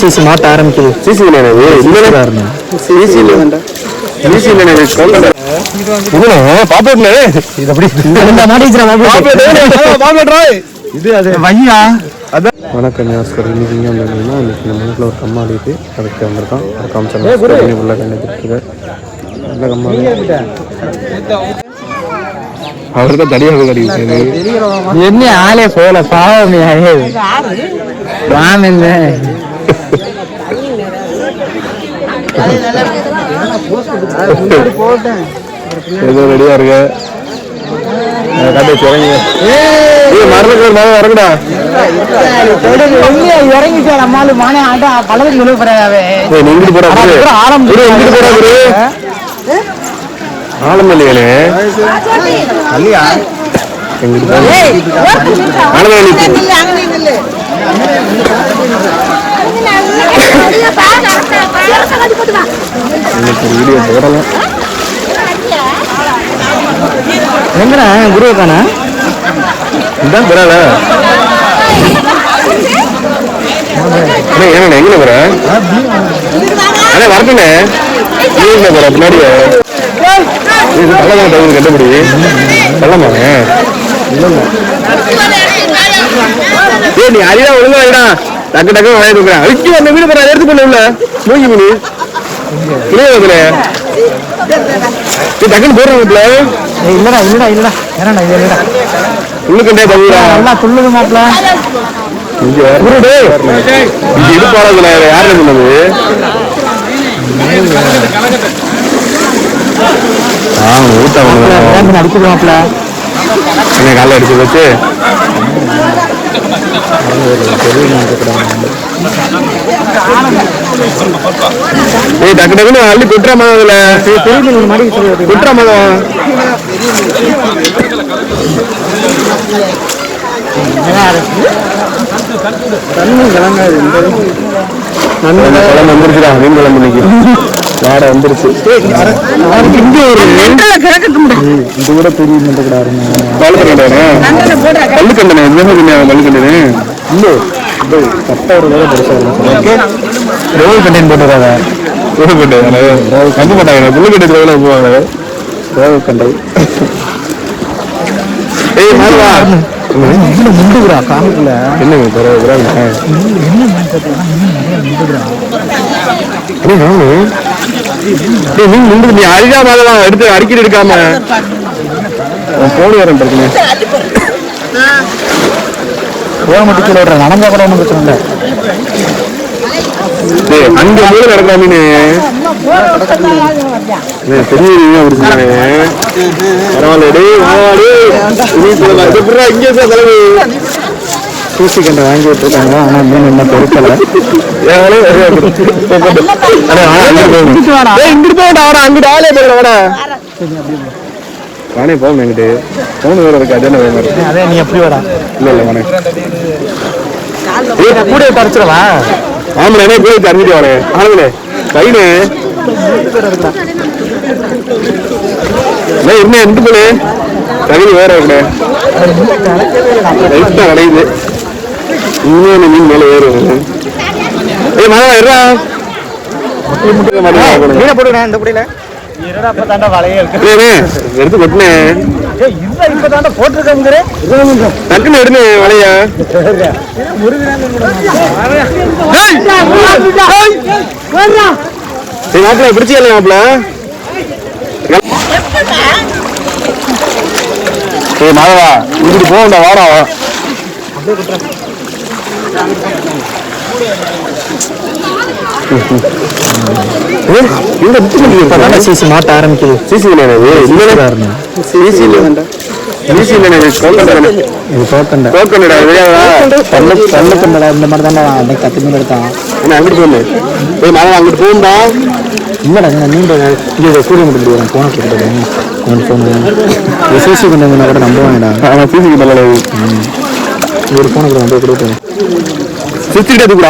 CC மாட்ட ஆரம்பிக்குது. CC CC வணக்கம் யாஸ்கர். இன்னைக்கு இங்கே வந்திருந்தீங்கன்னா இன்னைக்கு நம்ம வீட்டில் ஒரு கம்மாடி இருக்கு அதுக்கு வந்திருக்கோம். அது காமிச்சோம் உள்ள கண்டுட்டு நல்ல கம்மாடி அவர் தான் தடியாக கடிக்கிறது என்ன ஆளே போல பாவம். ராமன் ஏதோ ரெடியா இருக்கு. கதை சிறங்க மரணக்கு மரம் இறங்குடா இறங்கிட்டு நம்மால மானே ஆட்டா பழகுக்கு விழுவு போறாவே இங்கிட்டு குரு. ஆரம்பம் இங்கிட்டு போடா குரு. எங்கிட்டு இல்லை இன்னைக்கு ஒரு வீடியோ போடலாம் குரு தானே இதான் பரவாயில்ல அண்ணே ஏண்ணே எங்கே போற அண்ணே வரட்டுண்ணே நீ போற பின்னாடி இது கள்ளமா டவுன் கண்டுபிடி நீ அரியா ஒழுங்கா டக்கு டக்கு வாங்கி அழிச்சு அந்த மீன் போற எடுத்து உள்ள. மூங்கி மீன் அதுல நீ டக்குன்னு போடுறாங்கல்ல இல்லடா இல்லடா இல்லடா. இது இல்லடா. உள்ளுக்கண்டே தவிர நல்லா துள்ளுது மாப்ள இங்க இது யாரு சொன்னது ஆ ஊட்ட அடிக்குது மாப்ள என்ன காலைல அடிச்சு வச்சு ஏய் டக்கு டக்குன்னு அள்ளி கொட்டுற மதம் அதுல கொட்டுற மதம் தண்ணி கிளங்காது குழம்பு வந்துருச்சுடா மீன் இன்னைக்கு வாடை வந்துருச்சு. இது கூட பெரிய மீன் கூட பல்லுக்கண்டனே பல்லுக்கண்டனே எதுவுமே இல்ல இது கட்ட ஒரு வேலை பெருசா இருக்கும் ரோல் கண்டெயின் போட்டுறாங்க புல்லுக்கண்டை நம்ப மாட்டாங்க புல்லுக்கண்டை எவ்வளோ போவாங்க. ரோல் கண்டை ஏய் மாறுவா இவ்வளவு முண்டுக்குறா காமிக்கல என்னங்க பரவாயில்ல என்ன முண்டு நீ மாதிரிதான் எடுத்து அடிக்கடி எடுக்காம போன் வரேன் இருக்குங்க போக மட்டும் கீழே விடுறேன் நடந்தா கூட ஒன்றும் பிரச்சனை இல்லை அங்க மூணு நடக்கிற மீன் டேய், பெரிய பரவாயில்ல புறா இங்கே சார் தலைவி தூசி கண்டை வாங்கி விட்டுருக்காங்க ஆனா மீன் இன்னும் பொறுக்கல இங்கிட்டு போடா வாடா அங்கிட்டு ஆளே போகல வானே போங்க எங்கிட்டு போன் வேற இருக்கு அது வேணும் இருக்கு அதே நீ எப்படி வரா இல்ல இல்ல வானே ஏய் கூட தரச்சிடவா ஆமாண்ணே என்ன போய் தரஞ்சிட்டு வானே ஆளுங்களே கைனே என்ன என்ன எந்த போல தகுதி வேற இருக்குண்ணே ரைட் தான் கிடையுது இன்னும் மீன் மேலே ஏறும் ஏய் மழை இருடா மீனை போட்டுக்கிறேன் இந்த புடியில எடுத்து போட்டிருக்கேங்கிற டக்குன்னு எடுனே வலைய. மாப்பிள்ள பிடிச்சிக்கல மாப்பிள்ள? ஏய் மாதவா இங்கிட்டு போகண்டா வாடா வா. இந்த பிடிச்சி சிசி மாட்ட ஆரம்பிக்குது. சிசி இல்லைண்ணே இல்லைண்ணே சிசி இல்லைண்ணா சிசி கோல்கண்டா இது கோல்கண்டா தெரியாதா பல்லு பல்லு கண்டடா இந்த மாதிரி அன்னைக்கு கத்து மீன் எடுத்தான். என்ன அங்கிட்டு போகணும் ஏய் மாதவா அங்கிட்டு போகும்பா இல்லடா இந்த மீன் இங்கே சூரியன் மட்டும் வரேன் போன கொடுத்துட்டேன் அவன் போன சிசி வந்தா கூட நம்புவாங்கடா. அவன் சிசிக்கு நல்ல ஒரு போன கூட வந்து கொடுத்தேன் சிரிச்சுக்கிட்டே கூட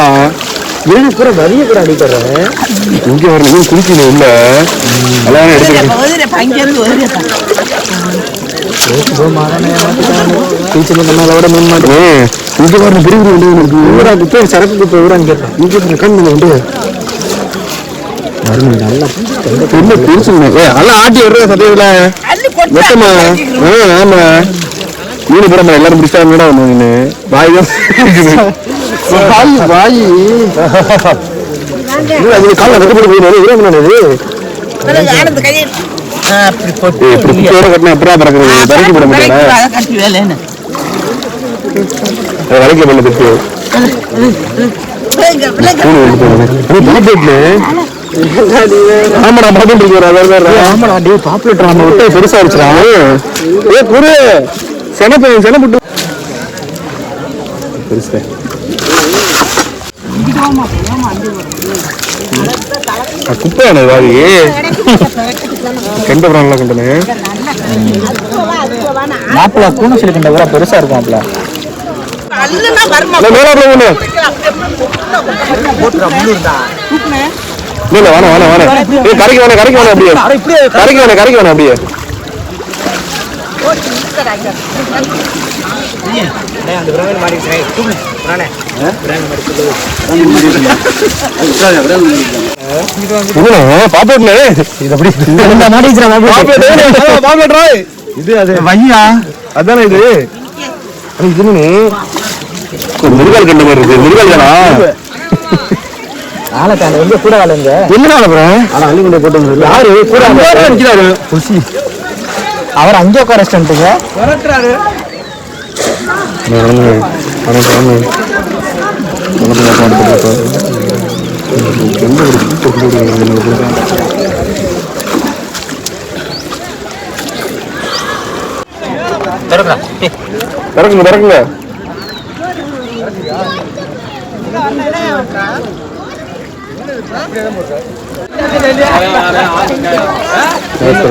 ஏன் பூரா வரிய கூட அடிக்கிறேன் இங்க ஒரு மீன் குளிக்கணும் இல்ல அதான் எடுத்துக்கிறேன் சரக்கு குப்பை ஊரான்னு கேட்டேன் இங்கே கண்ணு நல்லா என்ன ஏ எல்லாம் ஆட்டி விடுற சத்தியத்தில் வெட்டமா? ஆ ஆமா. மீன் போட எல்லாரும் மீன் வாய் தான். வாய் வாய். அது காலில் கட்டப்பட்டு போயிடும் இது கையை போட்டு ஏய், இப்படி குச்சியோட கட்டினா எப்படா பறக்கிறது பறக்க போட முடியல வளைக்க பண்ண போடுங்க ஆமாடா பாட்டு இருக்கு வேற வேற. ஆமாடா டே பாப்புலேட்டர் நம்ம விட்டு பெருசா இருச்சுடா ஏ குரு செனப்பு செனப்புட்டு பெருசு. குப்பையான வாதி கெண்ட பிரான்லாம் கண்டனே மாப்பிள்ள கூண சிலிக்கண்ட ஊரா பெருசா இருக்கும் மாப்பிள்ள அல்லனா வருமா மேலாப்ல ஒண்ணு இல்ல வேணாம் வேணாம் வேணாம் ஏய் கரைக்கு வேணாம் கரைக்கு வேணாம் அப்படியே கரைக்கு வேணாம் கரைக்கு வேணாம் அப்படியே இதுனா பாப்பேட்ல இது அதானே இது. இது முருகால் கண்ட மாதிரி இருக்கு. முருகால் தானா? ஆளக்கான எங்க கூட வேலை எங்க என்ன அப்புறம்? ஆனா அள்ளி கொண்டு போட்டு யாரு? கூட நிக்கிறாரு? குசி. அவர் அங்கே உட்கார வச்சுட்டுங்க திறக்குங்க திறக்குங்க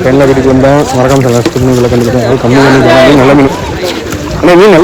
பெண்ணை வீட்டுக்கு வந்தோம் மறக்காம சொல்ல கம்மி பண்ணி நல்ல மீன் ஆனால் மீன் நல்ல மீன்